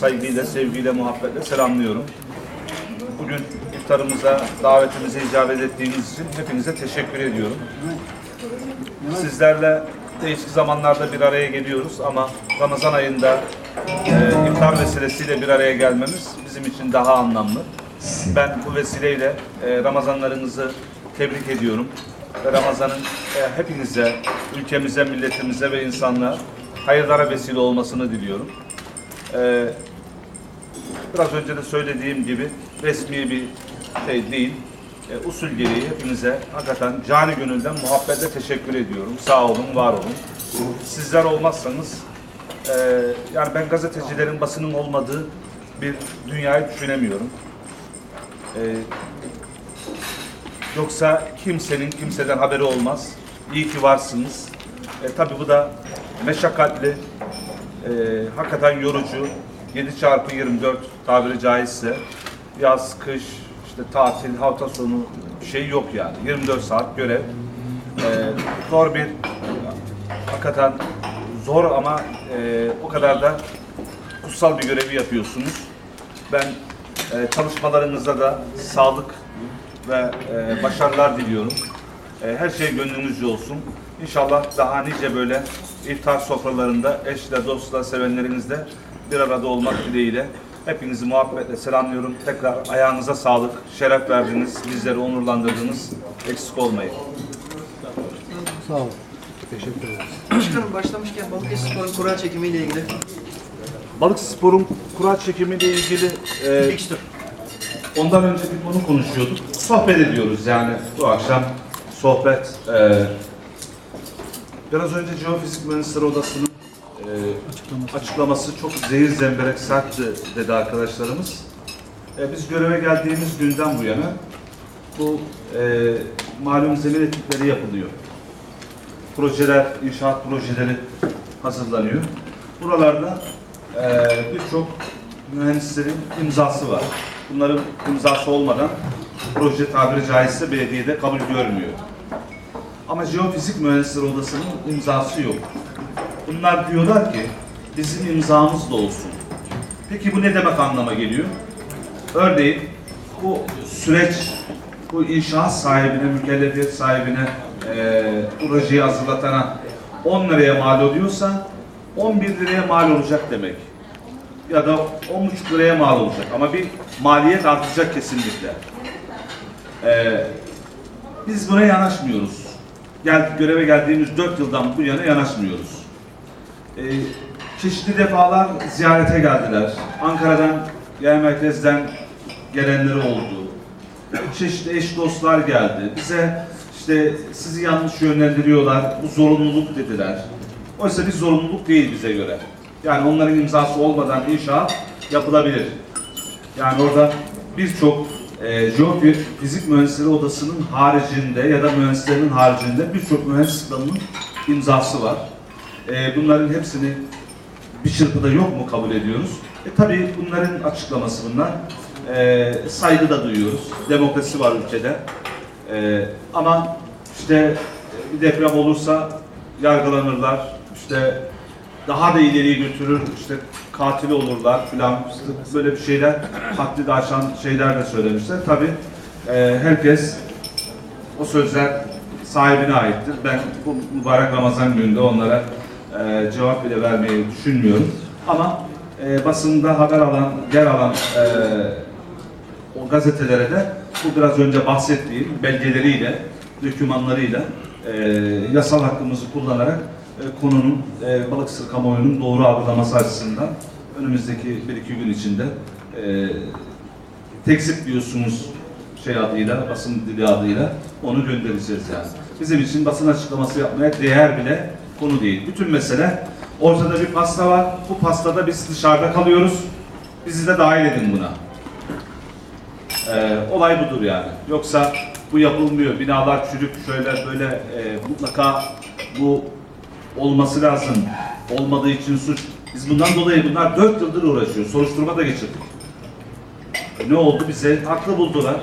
saygıyla, sevgiyle, muhabbetle selamlıyorum. Bugün iftarımıza, davetimize icabet ettiğiniz için hepinize teşekkür ediyorum. Sizlerle değişik zamanlarda bir araya geliyoruz ama Ramazan ayında e, iftar vesilesiyle bir araya gelmemiz bizim için daha anlamlı. Ben bu vesileyle e, Ramazanlarınızı tebrik ediyorum. Ve Ramazan'ın e, hepinize, ülkemize, milletimize ve insanlığa hayırlara vesile olmasını diliyorum. E, biraz önce de söylediğim gibi resmi bir şey değil. E, usul gereği hepinize hakikaten cani gönülden muhabbetle teşekkür ediyorum. Sağ olun, var olun. Sizler olmazsanız e, yani ben gazetecilerin basının olmadığı bir dünyayı düşünemiyorum. E, yoksa kimsenin kimseden haberi olmaz. İyi ki varsınız. E, tabii bu da meşakkatli, e, hakikaten yorucu. 7 çarpı 24 tabiri caizse yaz, kış, işte tatil, hafta sonu şey yok yani. 24 saat görev. E, zor bir hakikaten zor ama e, o kadar da kutsal bir görevi yapıyorsunuz. Ben e, çalışmalarınızda da sağlık ve e, başarılar diliyorum. E, her şey gönlünüzce olsun. İnşallah daha nice böyle iftar sofralarında eşle, dostla, sevenlerinizle bir arada olmak dileğiyle hepinizi muhabbetle selamlıyorum. Tekrar ayağınıza sağlık, şeref verdiniz, bizleri onurlandırdınız. Eksik olmayın. Sağ olun. Teşekkür ederim. Başkanım başlamışken Balıkesir Spor'un kura çekimiyle ilgili Balık sporun kura çekimiyle ilgili e. Ondan önce bir konu konuşuyorduk. Sohbet ediyoruz yani bu akşam sohbet. e, biraz önce Jeofizik Mühendisleri Odası'nın e, açıklaması. çok zehir zemberek sertti dedi arkadaşlarımız. E, biz göreve geldiğimiz günden bu yana bu e, malum zemin etütleri yapılıyor. Projeler, inşaat projeleri hazırlanıyor. Buralarda e, birçok mühendislerin imzası var. Bunların imzası olmadan proje tabiri caizse belediyede kabul görmüyor. Ama Jeofizik Mühendisleri Odası'nın imzası yok. Bunlar diyorlar ki bizim imzamız da olsun. Peki bu ne demek anlama geliyor? Örneğin bu süreç bu inşaat sahibine, mükellefiyet sahibine eee projeyi hazırlatana 10 liraya mal oluyorsa 11 liraya mal olacak demek. Ya da 10,5 liraya mal olacak. Ama bir maliyet artacak kesinlikle. Eee, biz buna yanaşmıyoruz. Gel, göreve geldiğimiz 4 yıldan bu yana yanaşmıyoruz. Ee, çeşitli defalar ziyarete geldiler. Ankara'dan, yer merkezden gelenleri oldu. Çeşitli eş dostlar geldi. Bize işte sizi yanlış yönlendiriyorlar, bu zorunluluk dediler. Oysa bir zorunluluk değil bize göre. Yani onların imzası olmadan inşaat yapılabilir. Yani orada birçok e, jeofizik mühendisleri odasının haricinde ya da mühendislerinin haricinde birçok mühendis dalının imzası var. E, bunların hepsini bir çırpıda yok mu kabul ediyoruz? E, tabii bunların açıklaması bunlar. E, saygı da duyuyoruz. Demokrasi var ülkede. E, ama işte e, bir deprem olursa yargılanırlar. İşte daha da ileriye götürür, işte katil olurlar filan böyle bir şeyler, haddi de aşan şeyler de söylemişler. Tabii e, herkes o sözler sahibine aittir. Ben bu mübarek Ramazan gününde onlara e, cevap bile vermeyi düşünmüyorum. Ama e, basında haber alan, yer alan e, o gazetelere de bu biraz önce bahsettiğim belgeleriyle, dokümanlarıyla e, yasal hakkımızı kullanarak e, konunun e, Balıkesir kamuoyunun doğru algılaması açısından önümüzdeki bir iki gün içinde e, tekzip diyorsunuz şey adıyla, basın dili adıyla onu göndereceğiz yani. Bizim için basın açıklaması yapmaya değer bile konu değil. Bütün mesele ortada bir pasta var. Bu pastada biz dışarıda kalıyoruz. Bizi de dahil edin buna. Ee, olay budur yani. Yoksa bu yapılmıyor. Binalar çürük şöyle böyle e, mutlaka bu olması lazım. Olmadığı için suç. Biz bundan dolayı bunlar dört yıldır uğraşıyor. Soruşturma da geçirdik. Ne oldu? Bize haklı buldular.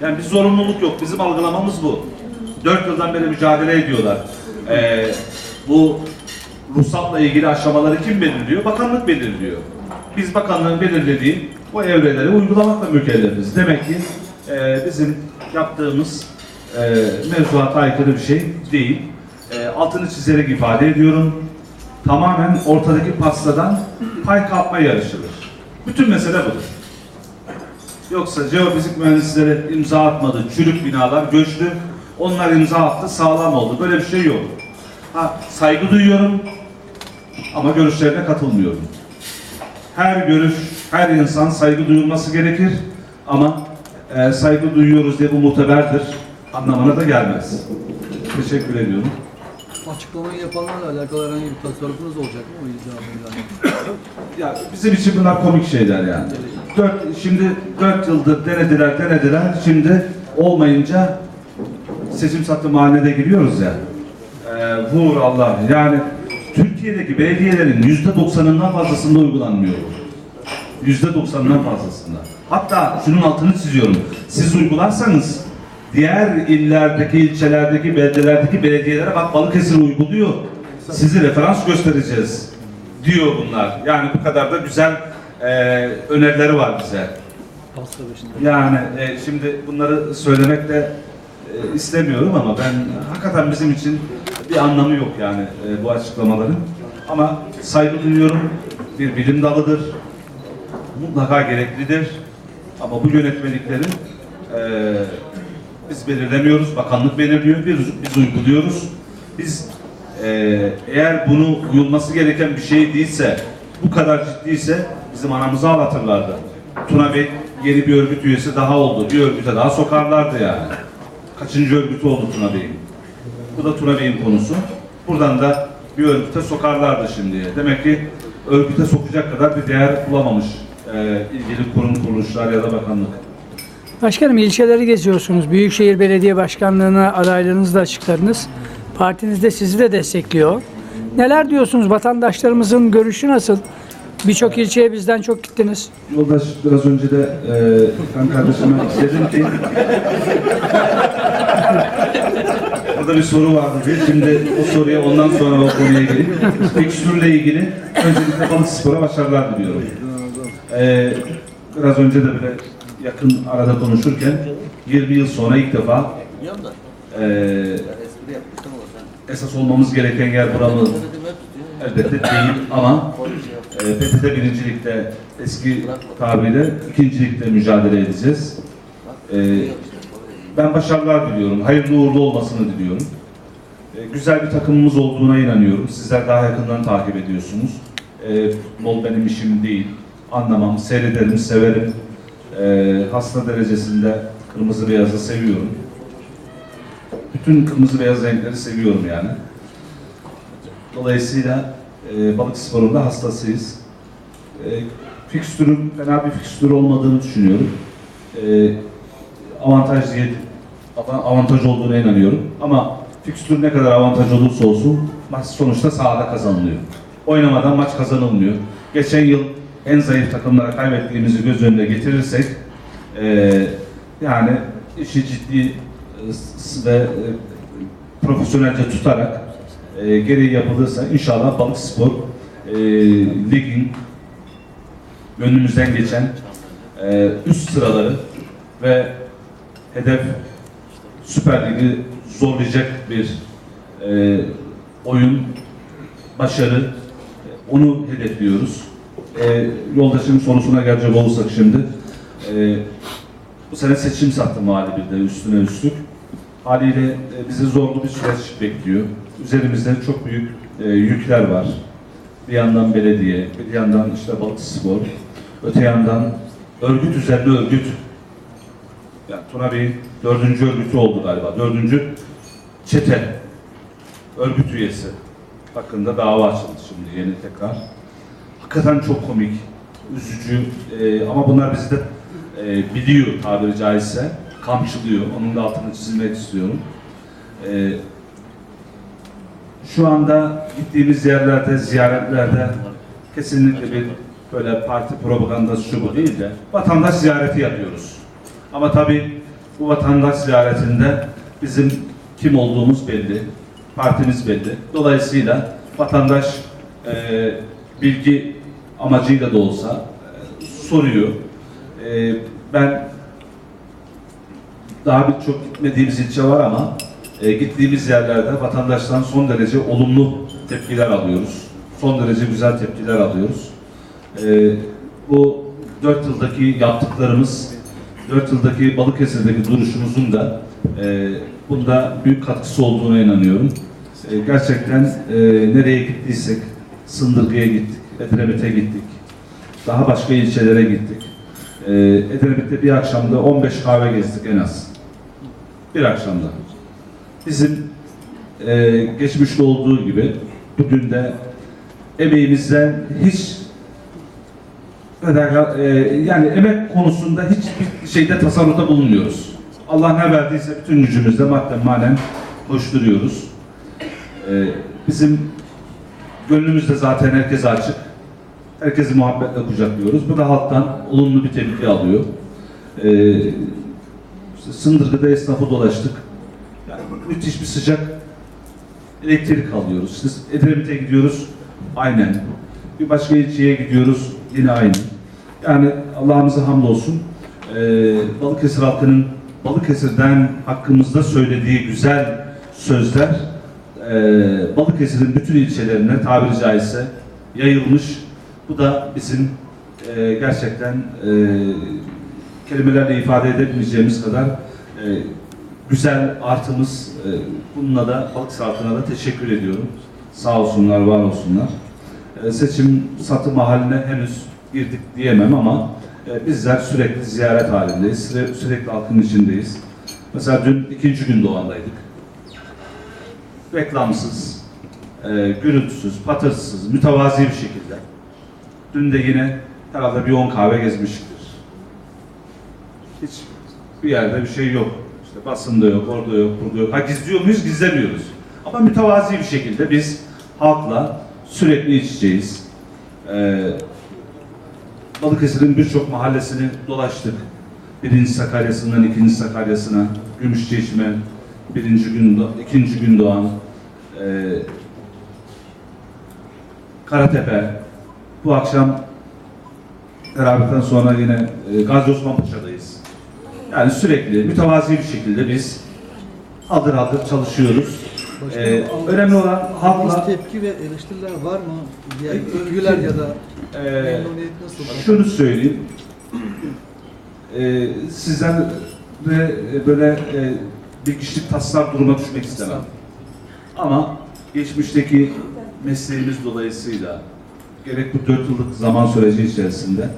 Yani bir zorunluluk yok. Bizim algılamamız bu. Dört yıldan beri mücadele ediyorlar. Ee, bu ruhsatla ilgili aşamaları kim belirliyor? Bakanlık belirliyor. Biz bakanlığın belirlediği bu evreleri uygulamakla mükellefiz. Demek ki e, bizim yaptığımız e, mevzuata aykırı bir şey değil. E, altını çizerek ifade ediyorum. Tamamen ortadaki pastadan pay kapma yarışıdır. Bütün mesele budur. Yoksa jeofizik mühendisleri imza atmadı, çürük binalar göçtü. Onlar imza attı, sağlam oldu. Böyle bir şey yok. Ha, saygı duyuyorum ama görüşlerine katılmıyorum. Her görüş, her insan saygı duyulması gerekir ama e, saygı duyuyoruz diye bu muteberdir anlamına da gelmez. Teşekkür ediyorum. Açıklamayı yapanlarla alakalı herhangi bir tasarrufunuz olacak mı o icabıyla? Ya bizim için bunlar komik şeyler yani. Dört, şimdi dört yıldır denediler, denediler. Şimdi olmayınca seçim sattı mahallede giriyoruz ya. Ee, vur Allah. Yani Türkiye'deki belediyelerin yüzde doksanından fazlasında uygulanmıyor. Yüzde doksanından fazlasında. Hatta şunun altını çiziyorum. Siz uygularsanız diğer illerdeki, ilçelerdeki, beldelerdeki belediyelere bak Balıkesir uyguluyor. Sizi referans göstereceğiz diyor bunlar. Yani bu kadar da güzel e, önerileri var bize. Yani e, şimdi bunları söylemek de e, istemiyorum ama ben hakikaten bizim için bir anlamı yok yani e, bu açıklamaların. Ama saygı duyuyorum. Bir bilim dalıdır. Mutlaka gereklidir. Ama bu yönetmelikleri e, biz belirlemiyoruz. Bakanlık belirliyor. Biz, biz uyguluyoruz. Biz e, eğer bunu uyulması gereken bir şey değilse, bu kadar ciddiyse bizim anamızı ağlatırlardı. Tuna Bey yeni bir örgüt üyesi daha oldu. Bir örgüte daha sokarlardı yani. Kaçıncı örgütü oldu Tuna Bey'in? Bu da Tuna Bey'in konusu. Buradan da bir örgüte sokarlardı şimdiye. Demek ki örgüte sokacak kadar bir değer bulamamış e, ilgili kurum kuruluşlar ya da bakanlık. Başkanım ilçeleri geziyorsunuz. Büyükşehir Belediye Başkanlığı'na adaylığınızı da açıkladınız. Partiniz de sizi de destekliyor. Neler diyorsunuz? Vatandaşlarımızın görüşü nasıl? Birçok ilçeye bizden çok gittiniz. Yoldaş biraz önce de e, kan kardeşime dedim ki Orada bir soru vardı diye. Şimdi o soruya ondan sonra o konuya gireyim. Fikstürle ilgili öncelikle balık spora başarılar diliyorum. E, biraz önce de bile yakın arada konuşurken 20 yıl sonra ilk defa e, esas olmamız gereken yer buramız elbette değil ama e, PTT birincilikte eski tabiriyle ikincilikte mücadele edeceğiz. E, ben başarılar diliyorum. Hayırlı uğurlu olmasını diliyorum. E, güzel bir takımımız olduğuna inanıyorum. Sizler daha yakından takip ediyorsunuz. E, futbol benim işim değil. Anlamam, seyrederim, severim. E, hasta derecesinde kırmızı beyazı seviyorum. Bütün kırmızı beyaz renkleri seviyorum yani. Dolayısıyla e, balık sporunda hastasıyız. E, fikstürün fena bir fikstür olmadığını düşünüyorum. E, avantaj diye av- avantaj olduğuna inanıyorum. Ama fikstür ne kadar avantaj olursa olsun maç sonuçta sahada kazanılıyor. Oynamadan maç kazanılmıyor. Geçen yıl en zayıf takımlara kaybettiğimizi göz önüne getirirsek e, yani işi ciddi e, ve e, profesyonelce tutarak e, gereği yapılırsa inşallah balık spor e, ligin gönlümüzden geçen e, üst sıraları ve hedef Süper Lig'i zorlayacak bir e, oyun, başarı e, onu hedefliyoruz. E, yoldaşın sorusuna gelecek olursak şimdi e, bu sene seçim sattı mahalle bir de üstüne üstlük. Haliyle e, bizi zorlu bir süreç bekliyor. Üzerimizde çok büyük e, yükler var. Bir yandan belediye, bir yandan işte balık spor, öte yandan örgüt üzerine örgüt. Yani Tuna Bey'in dördüncü örgütü oldu galiba. Dördüncü çete örgüt üyesi hakkında dava açıldı şimdi yeni tekrar. Hakikaten çok komik, üzücü e, ama bunlar bizi de e, biliyor tabiri caizse, kamçılıyor. Onun da altını çizmek istiyorum. E, şu anda gittiğimiz yerlerde, ziyaretlerde kesinlikle bir böyle parti propagandası şu bu değil de vatandaş ziyareti yapıyoruz. Ama tabii bu vatandaş ziyaretinde bizim kim olduğumuz belli, partimiz belli. Dolayısıyla vatandaş e, bilgi amacıyla da olsa soruyor. Ee, ben daha birçok gitmediğimiz ilçe var ama e, gittiğimiz yerlerde vatandaştan son derece olumlu tepkiler alıyoruz. Son derece güzel tepkiler alıyoruz. Ee, bu 4 yıldaki yaptıklarımız, 4 yıldaki Balıkesir'deki duruşumuzun da e, bunda büyük katkısı olduğuna inanıyorum. E, gerçekten e, nereye gittiysek, Sındırgı'ya gittik, Edremit'e gittik, daha başka ilçelere gittik. E, Edremit'te bir akşamda 15 kahve gezdik en az. Bir akşamda. Bizim e, geçmişte olduğu gibi bugün de emeğimizden hiç e, yani emek konusunda hiçbir şeyde tasarrufta bulunmuyoruz. Allah ne verdiyse bütün gücümüzle madden manen koşturuyoruz. E, bizim gönlümüzde zaten herkese açık. Herkesi muhabbetle kucaklıyoruz. Bu da halktan olumlu bir tepki alıyor. E, işte Sındırgı'da esnafı dolaştık. Yani müthiş bir sıcak elektrik alıyoruz. İşte Edremit'e gidiyoruz. Aynen. Bir başka ilçeye gidiyoruz. Yine aynı. Yani Allah'ımıza hamdolsun. Ee, Balıkesir halkının Balıkesir'den hakkımızda söylediği güzel sözler e, Balıkesir'in bütün ilçelerine tabiri caizse yayılmış. Bu da bizim e, gerçekten e, kelimelerle ifade edemeyeceğimiz kadar e, güzel artımız. E, bununla da Balıkesir halkına da teşekkür ediyorum. Sağ olsunlar, var olsunlar. E, seçim satım haline henüz girdik diyemem ama e, bizler sürekli ziyaret halindeyiz. Süre- Sürekli halkın içindeyiz. Mesela dün ikinci gün Doğan'daydık. Reklamsız, e, gürültüsüz, patırsız, mütevazi bir şekilde. Dün de yine herhalde bir 10 kahve gezmiştir. Hiç bir yerde bir şey yok. İşte basında yok, orada yok, burada yok. Ha gizliyor muyuz? Gizlemiyoruz. Ama mütevazi bir şekilde biz halkla sürekli iç içeyiz. Ee, Balıkesir'in birçok mahallesini dolaştık. Birinci Sakarya'sından ikinci Sakarya'sına, Gümüşçeşme, birinci gün, ikinci gün doğan, ee, Karatepe, bu akşam beraberden sonra yine e, Gazi Osman Paşa'dayız. Yani sürekli mütevazi bir şekilde biz aldır aldır çalışıyoruz. Başkanım, Ee, aldığınız- önemli olan aldığınız halkla tepki ve eleştiriler var mı? Yani E, övgüler ya da e, memnuniyet nasıl? şunu söyleyeyim. Ee, sizden de e, böyle e, bir kişilik taslar duruma düşmek istemem. Ama geçmişteki mesleğimiz dolayısıyla gerek bu dört yıllık zaman süreci içerisinde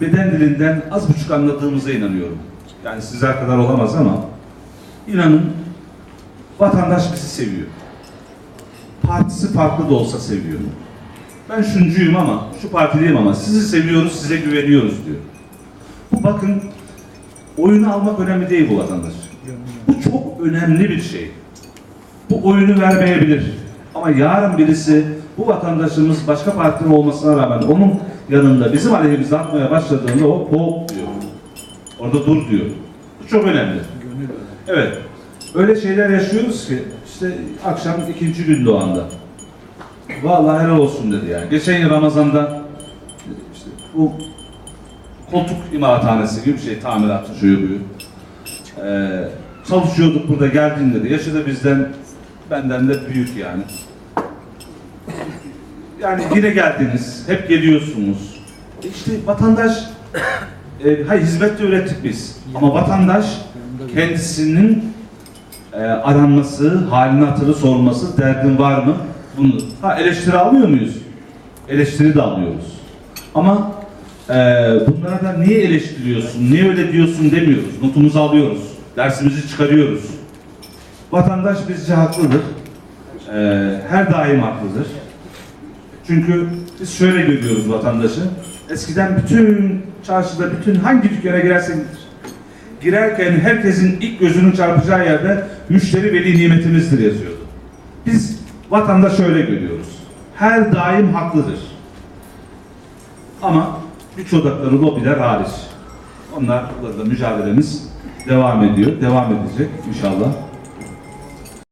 beden dilinden az buçuk anladığımıza inanıyorum. Yani sizler kadar olamaz ama inanın vatandaş bizi seviyor. Partisi farklı da olsa seviyor. Ben şuncuyum ama, şu partiliyim ama sizi seviyoruz, size güveniyoruz diyor. Bu bakın oyunu almak önemli değil bu vatandaş. Bu çok önemli bir şey. Bu oyunu vermeyebilir. Ama yarın birisi bu vatandaşımız başka partinin olmasına rağmen onun yanında bizim aleyhimize atmaya başladığında o hop diyor. Orada dur diyor. Bu çok önemli. Evet. Öyle şeyler yaşıyoruz ki işte akşam ikinci gün doğanda. Vallahi helal olsun dedi yani. Geçen yıl Ramazan'da işte bu koltuk imalathanesi gibi bir şey tamiratı şuyu buyu. Ee, çalışıyorduk burada geldin dedi. Yaşı da bizden benden de büyük yani. Yani yine geldiniz, hep geliyorsunuz. E İşte vatandaş, e, hayır hizmet de ürettik biz. Ama vatandaş kendisinin e, aranması, halini hatırı sorması, derdin var mı? Bunu. Ha eleştiri almıyor muyuz? Eleştiri de alıyoruz. Ama e, bunlara da niye eleştiriyorsun, niye öyle diyorsun demiyoruz. Notumuzu alıyoruz. Dersimizi çıkarıyoruz. Vatandaş bizce haklıdır. E, her daim haklıdır. Çünkü biz şöyle görüyoruz vatandaşı. Eskiden bütün çarşıda, bütün hangi dükkana girersen girerken herkesin ilk gözünün çarpacağı yerde müşteri veli nimetimizdir yazıyordu. Biz vatandaş şöyle görüyoruz. Her daim haklıdır. Ama güç odakları lobiler hariç. Onlarla da mücadelemiz devam ediyor, devam edecek inşallah.